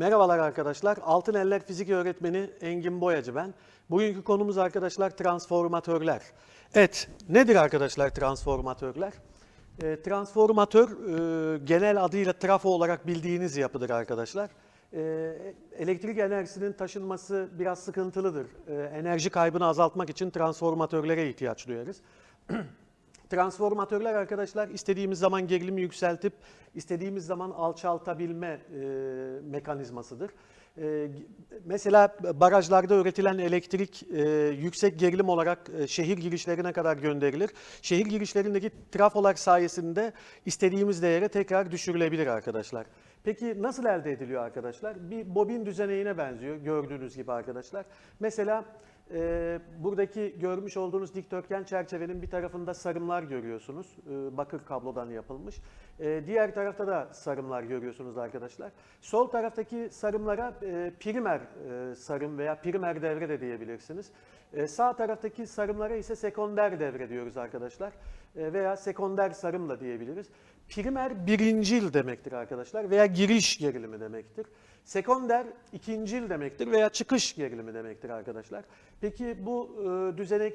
Merhabalar arkadaşlar. Altın Eller Fizik Öğretmeni Engin Boyacı ben. Bugünkü konumuz arkadaşlar transformatörler. Evet, nedir arkadaşlar transformatörler? E, transformatör e, genel adıyla trafo olarak bildiğiniz yapıdır arkadaşlar. E, elektrik enerjisinin taşınması biraz sıkıntılıdır. E, enerji kaybını azaltmak için transformatörlere ihtiyaç duyarız. Transformatörler arkadaşlar istediğimiz zaman gerilimi yükseltip istediğimiz zaman alçaltabilme e, mekanizmasıdır. E, mesela barajlarda üretilen elektrik e, yüksek gerilim olarak e, şehir girişlerine kadar gönderilir. Şehir girişlerindeki trafolar sayesinde istediğimiz değere tekrar düşürülebilir arkadaşlar. Peki nasıl elde ediliyor arkadaşlar? Bir bobin düzeneğine benziyor gördüğünüz gibi arkadaşlar. Mesela e, buradaki görmüş olduğunuz dikdörtgen çerçevenin bir tarafında sarımlar görüyorsunuz. E, bakır kablodan yapılmış. E, diğer tarafta da sarımlar görüyorsunuz arkadaşlar. Sol taraftaki sarımlara e, primer e, sarım veya primer devre de diyebilirsiniz. E, sağ taraftaki sarımlara ise sekonder devre diyoruz arkadaşlar. E, veya sekonder sarım da diyebiliriz. Primer birincil demektir arkadaşlar veya giriş gerilimi demektir. Sekonder ikincil demektir veya çıkış gerilimi demektir arkadaşlar. Peki bu e, düzenek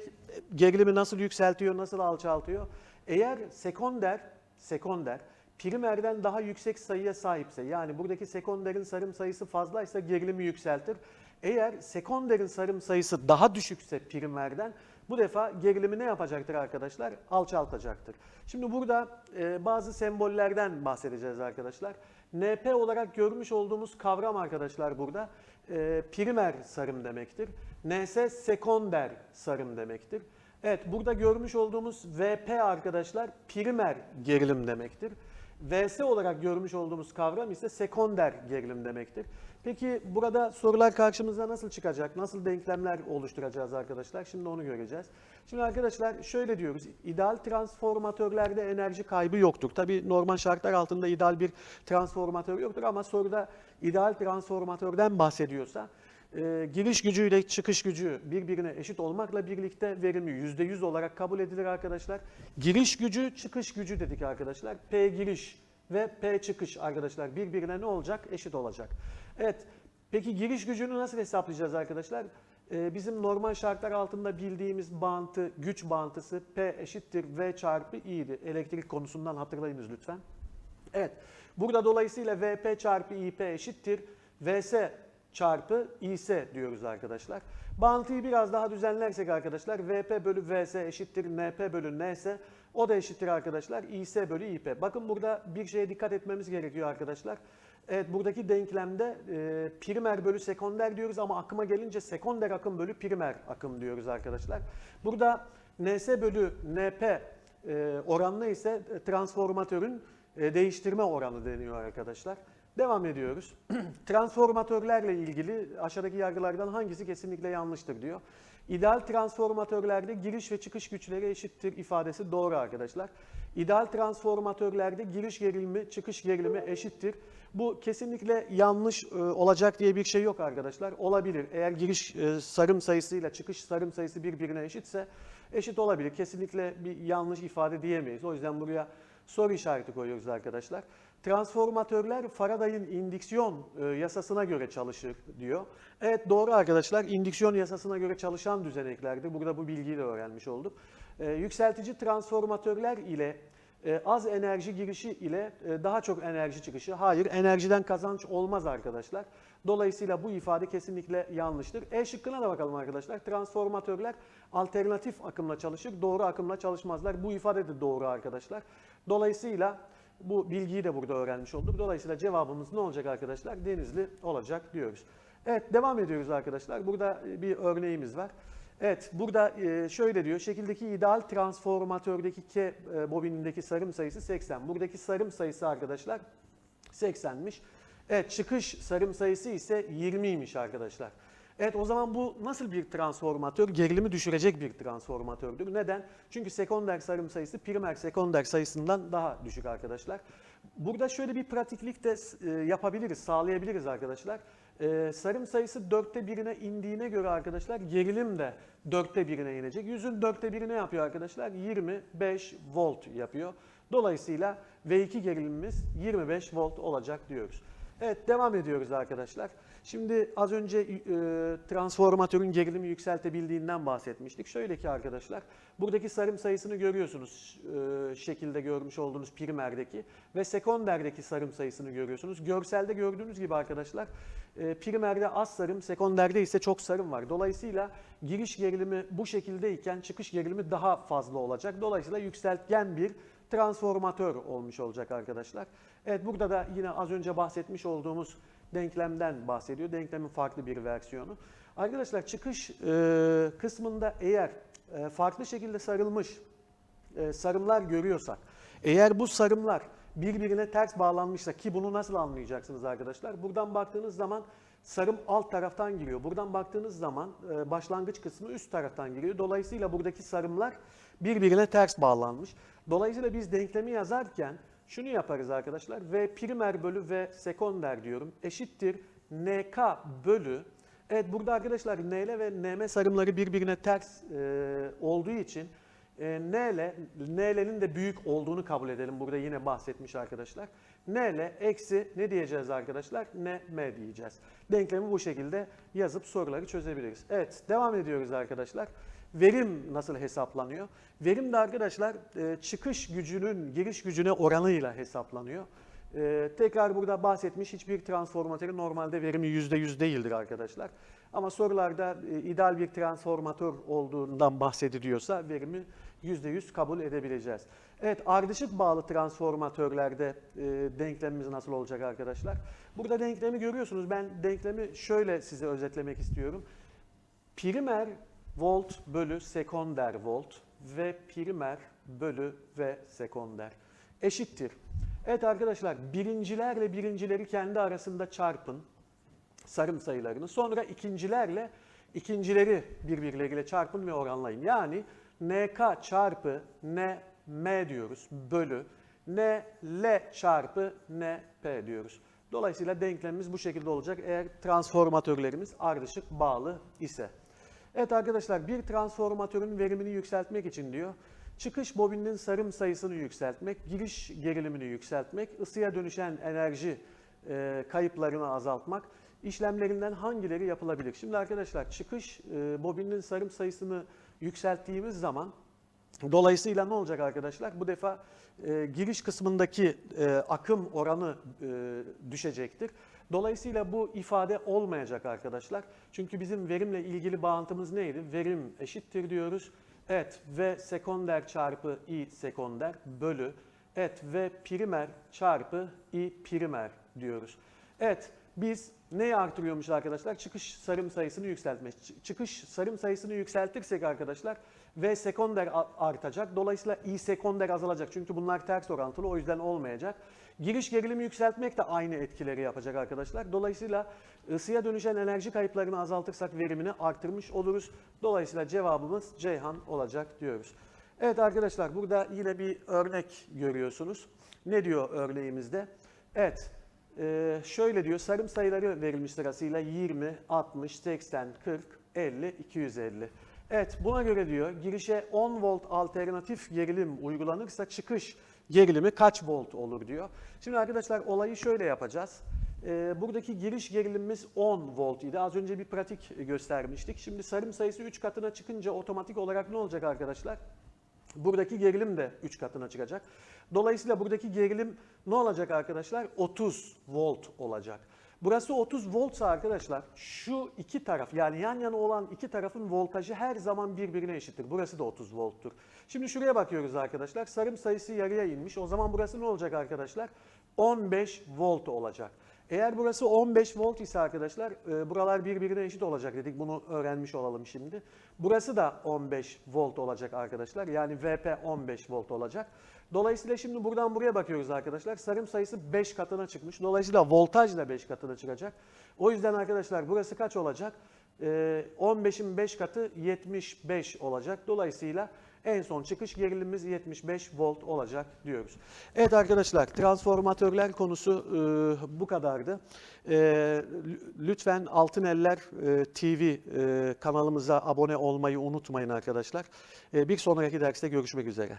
gerilimi nasıl yükseltiyor, nasıl alçaltıyor? Eğer sekonder, sekonder primerden daha yüksek sayıya sahipse yani buradaki sekonderin sarım sayısı fazlaysa gerilimi yükseltir. Eğer sekonderin sarım sayısı daha düşükse primerden bu defa gerilimi ne yapacaktır arkadaşlar? Alçaltacaktır. Şimdi burada e, bazı sembollerden bahsedeceğiz arkadaşlar. NP olarak görmüş olduğumuz kavram arkadaşlar burada e, primer sarım demektir. NS sekonder sarım demektir. Evet burada görmüş olduğumuz VP arkadaşlar primer gerilim demektir. VS olarak görmüş olduğumuz kavram ise sekonder gerilim demektir. Peki burada sorular karşımıza nasıl çıkacak? Nasıl denklemler oluşturacağız arkadaşlar? Şimdi onu göreceğiz. Şimdi arkadaşlar şöyle diyoruz. İdeal transformatörlerde enerji kaybı yoktur. Tabii normal şartlar altında ideal bir transformatör yoktur ama soruda ideal transformatörden bahsediyorsa e, giriş gücüyle çıkış gücü birbirine eşit olmakla birlikte verimi %100 olarak kabul edilir arkadaşlar. Giriş gücü, çıkış gücü dedik arkadaşlar. P giriş ve P çıkış arkadaşlar birbirine ne olacak? Eşit olacak. Evet, peki giriş gücünü nasıl hesaplayacağız arkadaşlar? Ee, bizim normal şartlar altında bildiğimiz bağıntı, güç bağıntısı P eşittir V çarpı I'di. Elektrik konusundan hatırlayınız lütfen. Evet, burada dolayısıyla VP çarpı IP eşittir. VS çarpı IS diyoruz arkadaşlar. Bağıntıyı biraz daha düzenlersek arkadaşlar VP bölü VS eşittir NP bölü NS. O da eşittir arkadaşlar IS bölü IP. Bakın burada bir şeye dikkat etmemiz gerekiyor arkadaşlar. Evet buradaki denklemde e, primer bölü sekonder diyoruz ama akıma gelince sekonder akım bölü primer akım diyoruz arkadaşlar. Burada NS bölü NP e, oranına ise transformatörün e, değiştirme oranı deniyor arkadaşlar. Devam ediyoruz. Transformatörlerle ilgili aşağıdaki yargılardan hangisi kesinlikle yanlıştır diyor. İdeal transformatörlerde giriş ve çıkış güçleri eşittir ifadesi doğru arkadaşlar. İdeal transformatörlerde giriş gerilimi, çıkış gerilimi eşittir. Bu kesinlikle yanlış e, olacak diye bir şey yok arkadaşlar. Olabilir. Eğer giriş e, sarım sayısıyla çıkış sarım sayısı birbirine eşitse eşit olabilir. Kesinlikle bir yanlış ifade diyemeyiz. O yüzden buraya soru işareti koyuyoruz arkadaşlar. Transformatörler Faraday'ın indüksiyon e, yasasına göre çalışır diyor. Evet doğru arkadaşlar indüksiyon yasasına göre çalışan düzeneklerdir. Burada bu bilgiyi de öğrenmiş olduk. E, yükseltici transformatörler ile e, az enerji girişi ile daha çok enerji çıkışı. Hayır enerjiden kazanç olmaz arkadaşlar. Dolayısıyla bu ifade kesinlikle yanlıştır. E şıkkına da bakalım arkadaşlar. Transformatörler alternatif akımla çalışır, doğru akımla çalışmazlar. Bu ifade de doğru arkadaşlar. Dolayısıyla bu bilgiyi de burada öğrenmiş olduk. Dolayısıyla cevabımız ne olacak arkadaşlar? Denizli olacak diyoruz. Evet devam ediyoruz arkadaşlar. Burada bir örneğimiz var. Evet burada e, şöyle diyor. Şekildeki ideal transformatördeki K e, bobinindeki sarım sayısı 80. Buradaki sarım sayısı arkadaşlar 80'miş. Evet çıkış sarım sayısı ise 20'ymiş arkadaşlar. Evet o zaman bu nasıl bir transformatör? Gerilimi düşürecek bir transformatördür. Neden? Çünkü sekonder sarım sayısı primer sekonder sayısından daha düşük arkadaşlar. Burada şöyle bir pratiklik de e, yapabiliriz, sağlayabiliriz arkadaşlar. Ee, sarım sayısı dörtte birine indiğine göre arkadaşlar gerilim de dörtte birine inecek. Yüzün dörtte biri ne yapıyor arkadaşlar? 25 volt yapıyor. Dolayısıyla V2 gerilimimiz 25 volt olacak diyoruz. Evet devam ediyoruz arkadaşlar. Şimdi az önce e, transformatörün gerilimi yükseltebildiğinden bahsetmiştik. Şöyle ki arkadaşlar buradaki sarım sayısını görüyorsunuz e, şekilde görmüş olduğunuz primerdeki ve sekonderdeki sarım sayısını görüyorsunuz. Görselde gördüğünüz gibi arkadaşlar e, primerde az sarım, sekonderde ise çok sarım var. Dolayısıyla giriş gerilimi bu şekildeyken çıkış gerilimi daha fazla olacak. Dolayısıyla yükseltgen bir transformatör olmuş olacak arkadaşlar. Evet burada da yine az önce bahsetmiş olduğumuz denklemden bahsediyor. Denklemin farklı bir versiyonu. Arkadaşlar çıkış e, kısmında eğer e, farklı şekilde sarılmış e, sarımlar görüyorsak, eğer bu sarımlar birbirine ters bağlanmışsa ki bunu nasıl anlayacaksınız arkadaşlar? Buradan baktığınız zaman sarım alt taraftan giriyor. Buradan baktığınız zaman e, başlangıç kısmı üst taraftan giriyor. Dolayısıyla buradaki sarımlar birbirine ters bağlanmış. Dolayısıyla biz denklemi yazarken şunu yaparız arkadaşlar. V primer bölü V sekonder diyorum. Eşittir NK bölü Evet burada arkadaşlar NL ve NM sarımları birbirine ters e, olduğu için e, NL, NL'nin de büyük olduğunu kabul edelim. Burada yine bahsetmiş arkadaşlar. NL eksi ne diyeceğiz arkadaşlar? NM diyeceğiz. Denklemi bu şekilde yazıp soruları çözebiliriz. Evet devam ediyoruz arkadaşlar. Verim nasıl hesaplanıyor? Verim de arkadaşlar e, çıkış gücünün giriş gücüne oranıyla hesaplanıyor. Ee, tekrar burada bahsetmiş hiçbir transformatörün normalde verimi %100 değildir arkadaşlar. Ama sorularda e, ideal bir transformatör olduğundan bahsediliyorsa verimi %100 kabul edebileceğiz. Evet ardışık bağlı transformatörlerde e, denklemimiz nasıl olacak arkadaşlar? Burada denklemi görüyorsunuz. Ben denklemi şöyle size özetlemek istiyorum. Primer volt bölü sekonder volt ve primer bölü ve sekonder eşittir. Evet arkadaşlar birincilerle birincileri kendi arasında çarpın sarım sayılarını. Sonra ikincilerle ikincileri birbirleriyle çarpın ve oranlayın. Yani NK çarpı NM diyoruz bölü NL çarpı NP diyoruz. Dolayısıyla denklemimiz bu şekilde olacak eğer transformatörlerimiz ardışık bağlı ise. Evet arkadaşlar bir transformatörün verimini yükseltmek için diyor çıkış bobininin sarım sayısını yükseltmek, giriş gerilimini yükseltmek, ısıya dönüşen enerji e, kayıplarını azaltmak işlemlerinden hangileri yapılabilir? Şimdi arkadaşlar çıkış e, bobininin sarım sayısını yükselttiğimiz zaman dolayısıyla ne olacak arkadaşlar? Bu defa e, giriş kısmındaki e, akım oranı e, düşecektir. Dolayısıyla bu ifade olmayacak arkadaşlar. Çünkü bizim verimle ilgili bağıntımız neydi? Verim eşittir diyoruz. Evet V sekonder çarpı I sekonder bölü evet V primer çarpı I primer diyoruz. Evet biz neyi artırıyormuş arkadaşlar? Çıkış sarım sayısını yükseltmek. Çıkış sarım sayısını yükseltirsek arkadaşlar V sekonder artacak. Dolayısıyla I sekonder azalacak. Çünkü bunlar ters orantılı o yüzden olmayacak. Giriş gerilimi yükseltmek de aynı etkileri yapacak arkadaşlar. Dolayısıyla ısıya dönüşen enerji kayıplarını azaltırsak verimini artırmış oluruz. Dolayısıyla cevabımız Ceyhan olacak diyoruz. Evet arkadaşlar burada yine bir örnek görüyorsunuz. Ne diyor örneğimizde? Evet ee, şöyle diyor sarım sayıları verilmiş sırasıyla 20, 60, 80, 40, 50, 250. Evet buna göre diyor girişe 10 volt alternatif gerilim uygulanırsa çıkış gerilimi kaç volt olur diyor. Şimdi arkadaşlar olayı şöyle yapacağız. Ee, buradaki giriş gerilimimiz 10 volt idi. Az önce bir pratik göstermiştik. Şimdi sarım sayısı 3 katına çıkınca otomatik olarak ne olacak arkadaşlar? Buradaki gerilim de 3 katına çıkacak. Dolayısıyla buradaki gerilim ne olacak arkadaşlar? 30 volt olacak. Burası 30 voltsa arkadaşlar şu iki taraf yani yan yana olan iki tarafın voltajı her zaman birbirine eşittir. Burası da 30 volttur. Şimdi şuraya bakıyoruz arkadaşlar. Sarım sayısı yarıya inmiş. O zaman burası ne olacak arkadaşlar? 15 volt olacak. Eğer burası 15 volt ise arkadaşlar e, buralar birbirine eşit olacak dedik. Bunu öğrenmiş olalım şimdi. Burası da 15 volt olacak arkadaşlar. Yani VP 15 volt olacak. Dolayısıyla şimdi buradan buraya bakıyoruz arkadaşlar. Sarım sayısı 5 katına çıkmış. Dolayısıyla voltaj da 5 katına çıkacak. O yüzden arkadaşlar burası kaç olacak? E, 15'in 5 katı 75 olacak. Dolayısıyla en son çıkış gerilimimiz 75 volt olacak diyoruz. Evet arkadaşlar transformatörler konusu e, bu kadardı. E, lütfen Altın Eller e, TV e, kanalımıza abone olmayı unutmayın arkadaşlar. E, bir sonraki derste görüşmek üzere.